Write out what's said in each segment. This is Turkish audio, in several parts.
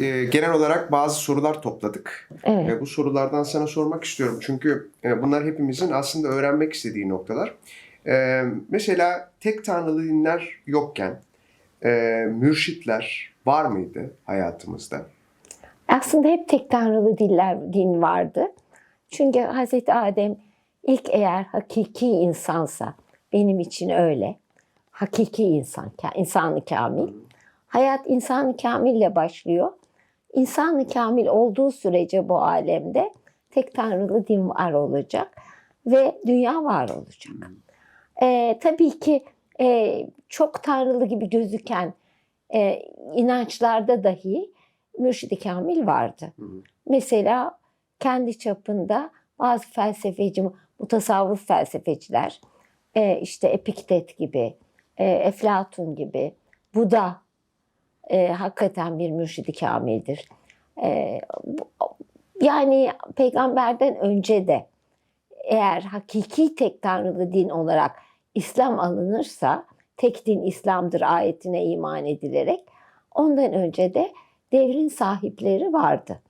e, genel olarak bazı sorular topladık. Evet. E, bu sorulardan sana sormak istiyorum. Çünkü e, bunlar hepimizin aslında öğrenmek istediği noktalar. E, mesela tek tanrılı dinler yokken e, mürşitler var mıydı hayatımızda? Aslında hep tek tanrılı diller, din vardı. Çünkü Hazreti Adem ilk eğer hakiki insansa, benim için öyle, hakiki insan, insanı kamil. Hayat insanı kamille başlıyor. İnsanı kamil olduğu sürece bu alemde tek tanrılı din var olacak ve dünya var olacak. Ee, tabii ki e, çok tanrılı gibi gözüken e, inançlarda dahi mürşidi kamil vardı. Hı. Mesela kendi çapında bazı felsefeci, mutasavvıf felsefeciler, e, işte Epiktet gibi, e, Eflatun gibi, Buda e, hakikaten bir mürşidi kamildir. E, bu- yani peygamberden önce de eğer hakiki tek tanrılı din olarak İslam alınırsa tek din İslam'dır ayetine iman edilerek ondan önce de devrin sahipleri vardı.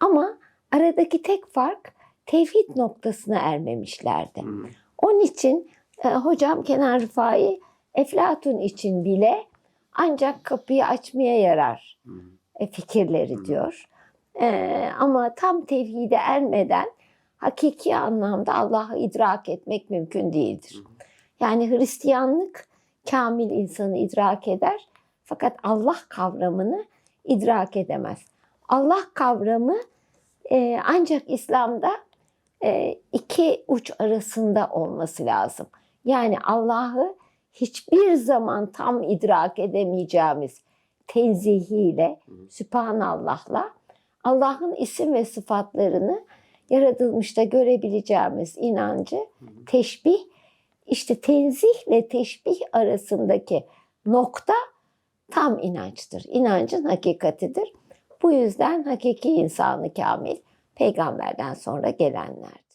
Ama aradaki tek fark tevhid noktasına ermemişlerdi. Hı. Onun için e, hocam Kenan Rıfai Eflatun için bile ancak kapıyı açmaya yarar e, fikirleri diyor. E, ama tam tevhide ermeden hakiki anlamda Allah'ı idrak etmek mümkün değildir. Yani Hristiyanlık kamil insanı idrak eder fakat Allah kavramını idrak edemez. Allah kavramı e, ancak İslam'da e, iki uç arasında olması lazım. Yani Allah'ı hiçbir zaman tam idrak edemeyeceğimiz tenzihiyle, Sübhanallah'la Allah'ın isim ve sıfatlarını yaratılmışta görebileceğimiz inancı teşbih, işte tenzihle teşbih arasındaki nokta tam inançtır. İnancın hakikatidir. Bu yüzden hakiki insanı kamil peygamberden sonra gelenler.